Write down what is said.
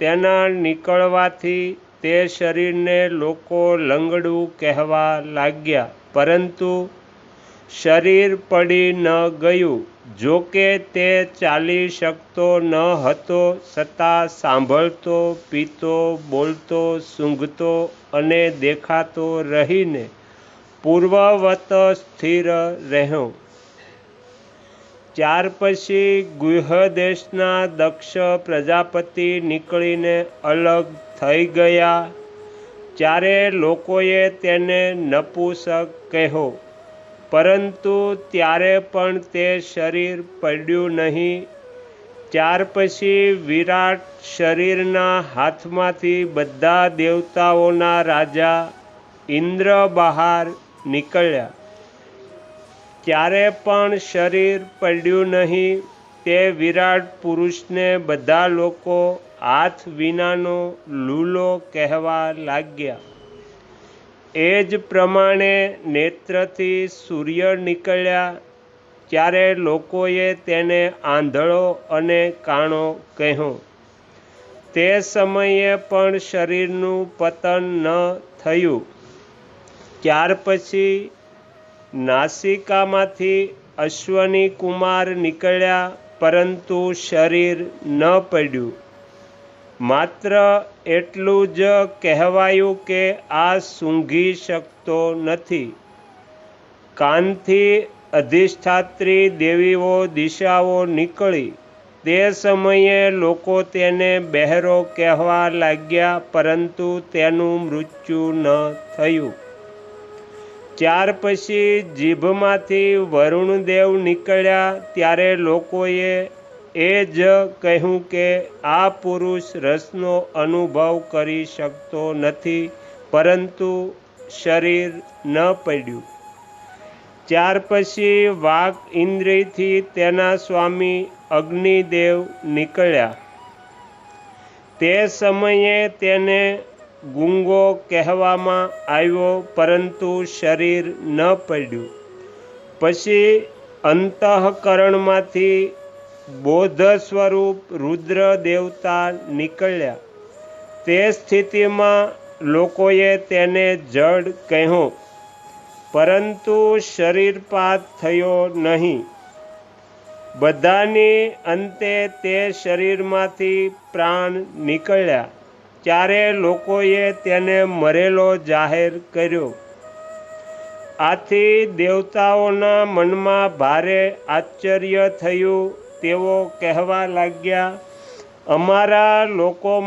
તેના નીકળવાથી તે શરીરને લોકો લંગડું કહેવા લાગ્યા. પરંતુ શરીર પડી ન ગયું. જોકે તે ચાલી શકતો ન હતો છતાં સાંભળતો, પીતો, બોલતો, સૂંઘતો અને દેખાતો રહીને પૂર્વવત સ્થિર રહ્યો. ત્યાર પછી ગૃહદેશના દક્ષ પ્રજાપતિ નીકળીને અલગ થઈ ગયા. ત્યારે લોકોએ તેને નપુસક કહ્યો. પરંતુ ત્યારે પણ તે શરીર પડ્યું નહીં. ત્યાર પછી વિરાટ શરીરના હાથમાંથી બધા દેવતાઓના રાજા ઇન્દ્ર બહાર નીકળ્યા. ત્યારે પણ શરીર પડ્યું નહીં, તે વિરાટ પુરુષને બધા લોકો હાથ વિનાનો લૂલો કહેવા લાગ્યા. એ જ પ્રમાણે નેત્રથી સૂર્ય નીકળ્યા, ત્યારે લોકોએ તેને આંધળો અને કાણો કહ્યો. તે સમયે પણ શરીરનું પતન ન થયું. ત્યાર પછી નાસિકામાંથી અશ્વની કુમાર નીકળ્યા, પરંતુ શરીર ન પડ્યું. માત્ર એટલું જ કહેવાયું કે આ સૂંઘી શકતો નથી. કાનથી અધિષ્ઠાત્રી દેવીઓ દિશાઓ નીકળી. તે સમયે લોકો તેને બહેરો કહેવા લાગ્યા, પરંતુ તેનું મૃત્યુ ન થયું. ત્યાર પછી જીભમાંથી વરુણદેવ નીકળ્યા. ત્યારે લોકોએ એ જ કહ્યું કે, આ પુરુષ રસનો અનુભવ કરી શકતો નથી, પરંતુ શરીર ન પડ્યું. ત્યાર પછી વાક ઇન્દ્રિયથી તેના સ્વામી અગ્નિદેવ નીકળ્યા. તે સમયે તેને ગુંગો કહેવામાં આવ્યો, પરંતુ શરીર ન પડ્યું. પછી અંતઃકરણમાંથી બોધ સ્વરૂપ રુદ્ર દેવતા નીકળ્યા. તે સ્થિતિમાં લોકોએ તેને જડ કહ્યો, પરંતુ શરીરપાત થયો નહીં. બધાની અંતે તે શરીરમાંથી પ્રાણ નીકળ્યા. ત્યારે લોકોએ તેને મરેલો જાહેર કર્યો. આથી દેવતાઓના મનમાં ભારે આશ્ચર્ય થયું, તેઓ કહેવા લાગ્યા, અમારા લોકો